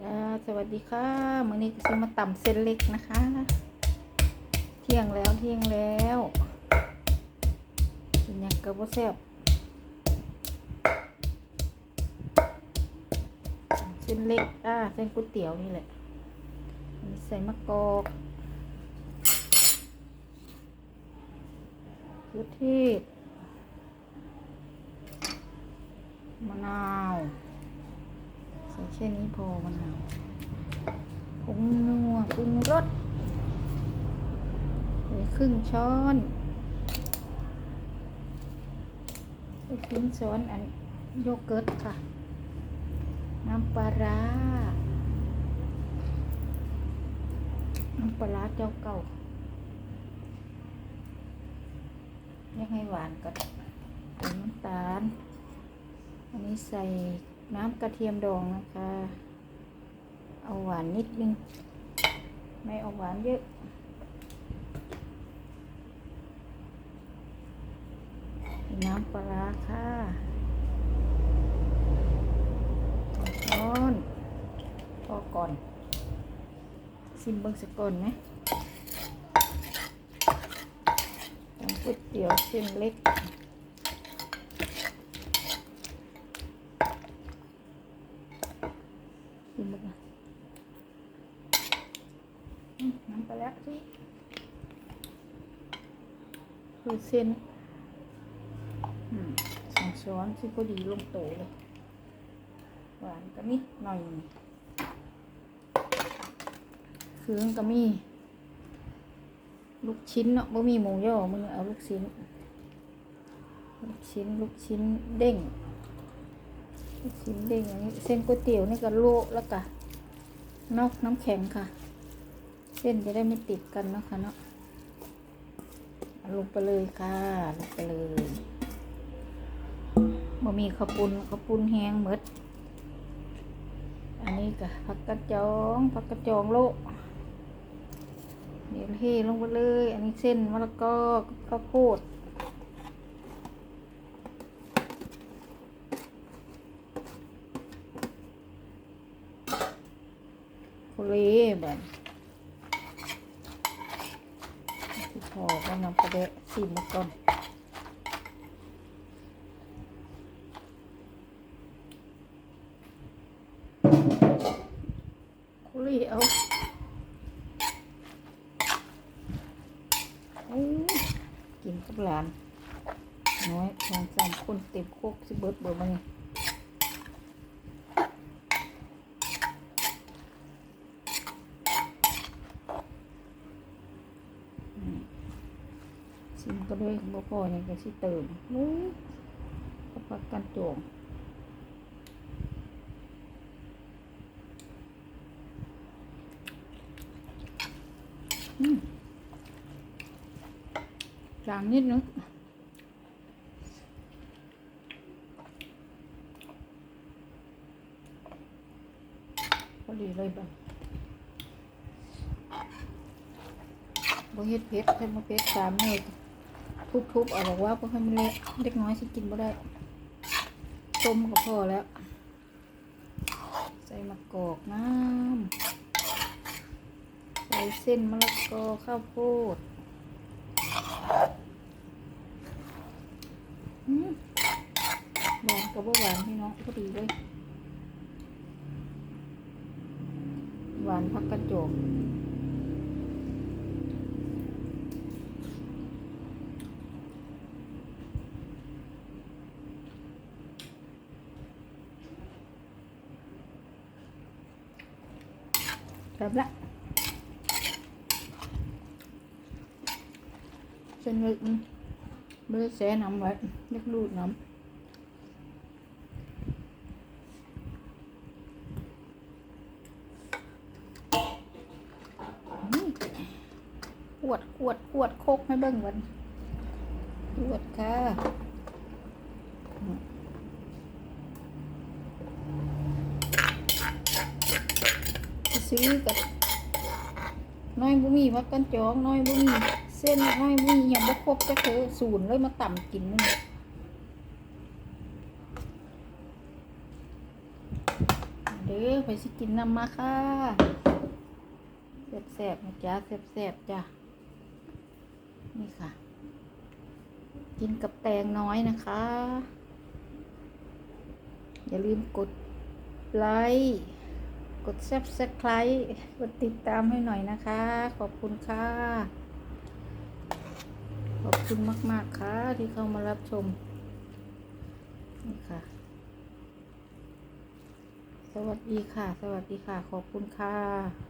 สวัสดีค่ะมื้อนี้ก็จะมาต่ำเส้นเล็กนะคะ เที่ยงแล้วเที่ยงแล้วกินยังกระบ่แซ่บเส้นเล็กอ่าเส้นก๋วยเตี๋ยวนี่แหละใส่มะกอกมะเขือเทศมะนาว ใส่แค่นี้พอมะนาวผงนัวปรุงรสใส่ครึ่งช้อนใส่ครึ่งช้อนอันโยเกิร์ตค่ะ น้ำปลาร้าน้ำปลาร้าเจ้าเก่ายังให้หวานก็ใส่น้ำตาล อันนี้ใส่ น้ำกระเทียมดองนะคะ เอาหวานนิดนึง ไม่เอาหวานเยอะน้ำปลาค่ะช้อนพอก่อน ซิมเบิ้งสักก่อนไหมน้ำก๋วยเตี๋ยวเส้นเล็ก กินหมดนะอืม น้ำปลาร้าสิคือเส้นสองช้อนที่พอดีลงโตเลย หวานก็นิดหน่อยเครื่องก็มี ลูกชิ้นเนาะบ่มีหมูย่อมึงเอาลูกชิ้น ลูกชิ้นลูกชิ้นเด้งลูกชิ้นเด้งอย่างนี้เส้นก๋วยเตี๋ยวนี่ก็โลแล้วก็นอกน้ำแข็งค่ะ เส้นจะได้ไม่ติดกันเนาะค่ะเนาะลงไปเลยค่ะลงไปเลยบะมีข้าวปุ้นข้าวปุ้นแห้งหมดอันนี้ก็ผักกระจองผักกระจองโลเดี๋ยวเทลงไปเลย อันนี้เส้นมะละกอข้าวโพดโคเลบัน พอก็นำกระเดะชิมก่อนโคเลเอาโอ้ยกินกับหลาน น้อยสองสามคนเต็มโคกสิเบิดเบิดมาเนี่ย ซิมก็ด้วยบ่พอเนี่ยก็สิเติมนู้กระปักกันโจงจางนิดนึงพอดีเลยบ่บ่เฮ็ดเผ็ดให้บ่เผ็ดสามเม็ด ทุบๆเอาบอกว่าเพื่อให้มันเละเด็กน้อยสิกินบ่ได้ต้มก็พอแล้ว ใส่มะกอกน้ำใส่เส้นมะละกอข้าวโพดหวานกับบ่หวานพี่น้องพอดีเลยหวานพักกระจก แบบละเส้นเล็กนี่ไม่ได้แช่น้ำไว้เล็กรูดน้ำขวดขวดขวดโคกให้เบิ่งวันขวดค่ะ ซื้อกับน้อยบุมีวัดกันจองน้อยบุมีเส้นน้อยบุมีอย่างบุครบจะคือศูนย์เลยมาต่ำกินนี่เเด้อไปสิกินนำมาค่ะแซ่บๆนะจ๊ะแซ่บๆจ้ะนี่ค่ะ กินกับแตงน้อยนะคะ อย่าลืมกดไลค์ กด subscribe กดติดตามให้หน่อยนะคะ ขอบคุณค่ะ ขอบคุณมาก ๆ ค่ะ ที่เข้ามารับชม นี่ค่ะ สวัสดีค่ะ สวัสดีค่ะ ขอบคุณค่ะ